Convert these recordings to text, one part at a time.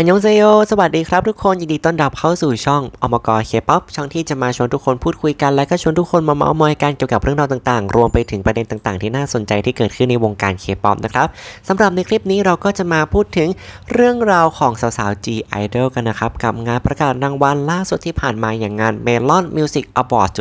อันยองเซโย สวัสดีครับทุกคน ยินดีต้อนรับเข้าสู่ช่องอมกรเคป๊อปช่องที่จะมาชวนทุกคนพูดคุยกัน และก็ชวนทุกคนมาเมาส์มอยกันเกี่ยวกับเรื่องราวต่างๆ รวมไปถึงประเด็นต่างๆ ที่น่าสนใจที่เกิดขึ้นในวงการเคป๊อปนะครับสำหรับในคลิปนี้เราก็จะมาพูดถึงเรื่องราวของสาวๆ G Idol กันนะครับ กับงานประกาศรางวัลล่าสุดที่ผ่านมาอย่างงาน Melon Music Awards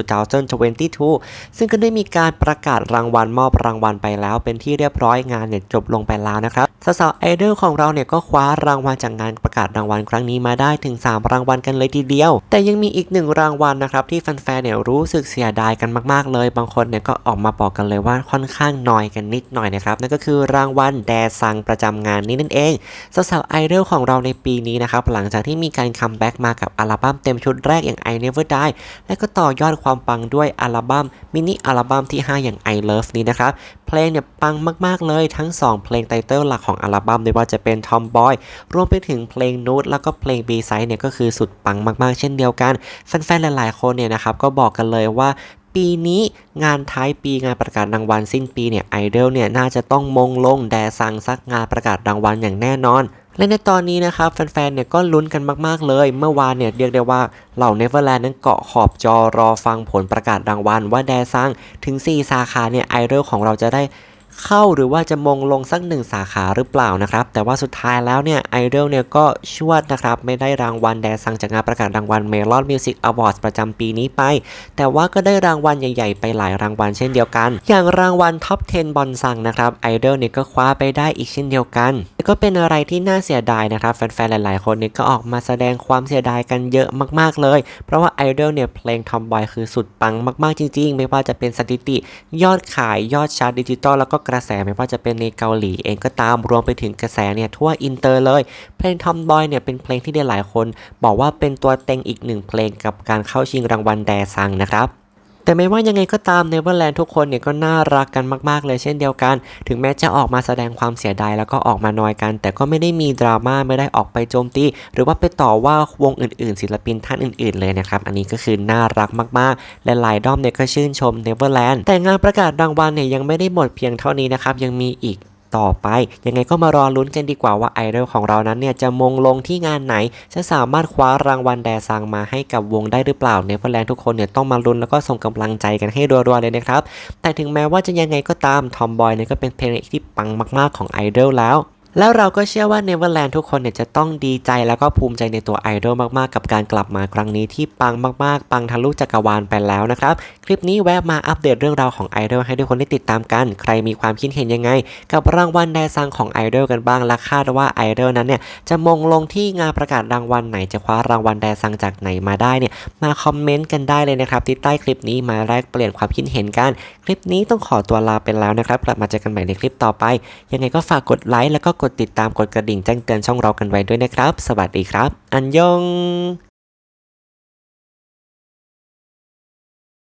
2022 ซึ่งก็ได้มีการประกาศรางวัลมอบรางวัลไปแล้ว เป็นที่เรียบร้อยงานเนี่ยจบลงไปแล้วนะครับ สาวๆไอดอลของเราเนี่ยก็คว้ารางวัลจากงานประกาศรางวัลครั้งนี้มาได้ถึง 3 รางวัลกันเลยทีเดียว แต่ยังมีอีกหนึ่งรางวัลนะครับที่แฟนๆเนี่ยรู้สึกเสียดายกันมากๆเลย บางคนเนี่ยก็ออกมาบอกกันเลยว่าค่อนข้างน้อยกันนิดหน่อยนะครับนั่นก็คือรางวัลแดซังประจำงานนี้นั่นเองสาวๆไอดอลของเราในปีนี้นะครับหลังจากที่มีการคัมแบ็กมากับอัลบั้มเต็มชุดแรกอย่าง I Never Die และก็ต่อยอดความปังด้วยอัลบั้มมินิอัลบั้มที่ 5 อย่าง I Love นี้นะครับเพลงเนี่ยปังมากๆเลยทั้ง 2 เพลงไตเติลหลักของอัลบั้มไม่ว่าจะเป็น Tomboy รวมไปถึงเพลง Nude แล้วก็เพลง B-side เนี่ยก็คือสุดปังมากๆ เช่นเดียวกันแฟนๆหลายๆคนเนี่ยนะครับก็บอกกันเลยว่าปีนี้งานท้ายปีงานประกาศรางวัลสิ้นปีเนี่ยไอดอลเนี่ยน่าจะต้องมงลงแดซังสักงานประกาศรางวัลอย่างแน่นอนและในตอนนี้นะครับแฟนๆ เนี่ยก็ลุ้นกันมากๆ เลย เมื่อวานเนี่ยเรียกได้ว่าเหล่าเนเวอร์แลนด์นั้นเกาะขอบจอรอฟังผลประกาศรางวัลว่าแดซังถึง 4 สาขาเนี่ยไอดอลของเราจะได้ เข้าหรือว่าจะมงลงสักหนึ่งสาขาหรือเปล่านะครับ แต่ว่าสุดท้ายแล้วเนี่ยไอดอลเนี่ยก็ชวดนะครับ ไม่ได้รางวัลแดซังจากงานประกาศรางวัล Melon Music Awards ประจำปีนี้ไป แต่ว่าก็ได้รางวัลใหญ่ๆ ไปหลายรางวัลเช่นเดียวกัน อย่างรางวัลท็อป10 บอลซังนะครับไอดอลเนี่ยก็คว้าไปได้อีกเช่นเดียวกันก็เป็นอะไรที่น่าเสียดายนะครับแฟนๆหลายๆคนเนี่ยก็ออกมาแสดงความเสียดายกันเยอะมากๆเลย เพราะว่าไอดอลเนี่ยเพลงทอมบอยคือสุดปังมากๆจริง ๆ ไม่ว่าจะเป็นสถิติ ยอดขายยอดชาร์ตดิจิตอลแล้วก็กระแสไม่ว่าจะเป็นในเกาหลีเองก็ตามรวมไปถึงกระแสเนี่ยทั่วอินเตอร์เลย เพลงทอมบอยเนี่ยเป็นเพลงที่ได้หลายคน บอกว่าเป็นตัวเต็งอีกหนึ่งเพลงกับการเข้าชิงรางวัลแดซังนะครับ แต่ไม่ว่ายังไงก็ตามเนเวอร์แลนด์ทุกคนเนี่ยก็น่ารักกันมาก ๆ เลยเช่นเดียวกัน ถึงแม้จะออกมาแสดงความเสียดายแล้วก็ออกมานอยกัน แต่ก็ไม่ได้มีดราม่าไม่ได้ออกไปโจมตี หรือว่าไปต่อว่าวงอื่น ๆ ศิลปินท่านอื่น ๆ เลยนะครับ อันนี้ก็คือน่ารักมาก ๆ และหลายด้อมเนี่ยก็ชื่นชมเนเวอร์แลนด์แต่งานประกาศรางวัลเนี่ยยังไม่ได้หมดเพียงเท่านี้นะครับยังมีอีก ต่อไป ยังไงก็มารอลุ้นกันดีกว่าว่าไอดอลของเรานั้นเนี่ยจะมงลงที่งานไหน จะสามารถคว้ารางวัลแดซังมาให้กับวงได้หรือเปล่าเนเ e อร์แลนด์ทุกคนเนี่ยต้องมาลุ้นแล้วก็ส่งกำลังใจกันให้รัวๆเลยนะครับแต่ถึงแม้ว่าจะยังไงก็ตามทอมบอยเนี่ยก็เป็นเพลงที่ปังมาก ๆของไอดอลแล้ว แล้วเราก็เชื่อว่าเนเ e อร์แลนด์ทุกคนเนี่ยจะต้องดีใจแล้วก็ภูมิใจในตัวไอดอลมากๆ กับการกลับมาครั้งนี้ที่ปังมากๆ ปังทะลุจักรวาลไปแล้วนะครับ คลิปนี้แวะมาอัปเดตเรื่องราวของไอดอลให้ทุกคนได้ติดตามกัน ใครมีความคิดเห็นยังไง กับรางวัลแดซังของไอดอลกันบ้างและคาดว่าไอดอลนั้นเนี่ยจะมงลงที่งานประกาศรางวัลไหนจะคว้ารางวัลแดซังจากไหนมาได้เนี่ยมาคอมเมนต์กันได้เลยนะครับที่ใต้คลิปนี้มาแลกเปลี่ยนความคิดเห็นกัน คลิปนี้ต้องขอตัวลาไปแล้วนะครับกลับมาเจอกันใหม่ในคลิปต่อไป ยังไงก็ฝากกดไลค์แล้วก็กดติดตามกดกระดิ่งแจ้งเตือนช่องเรากันไว้ด้วยนะครับ สวัสดีครับ อันยอง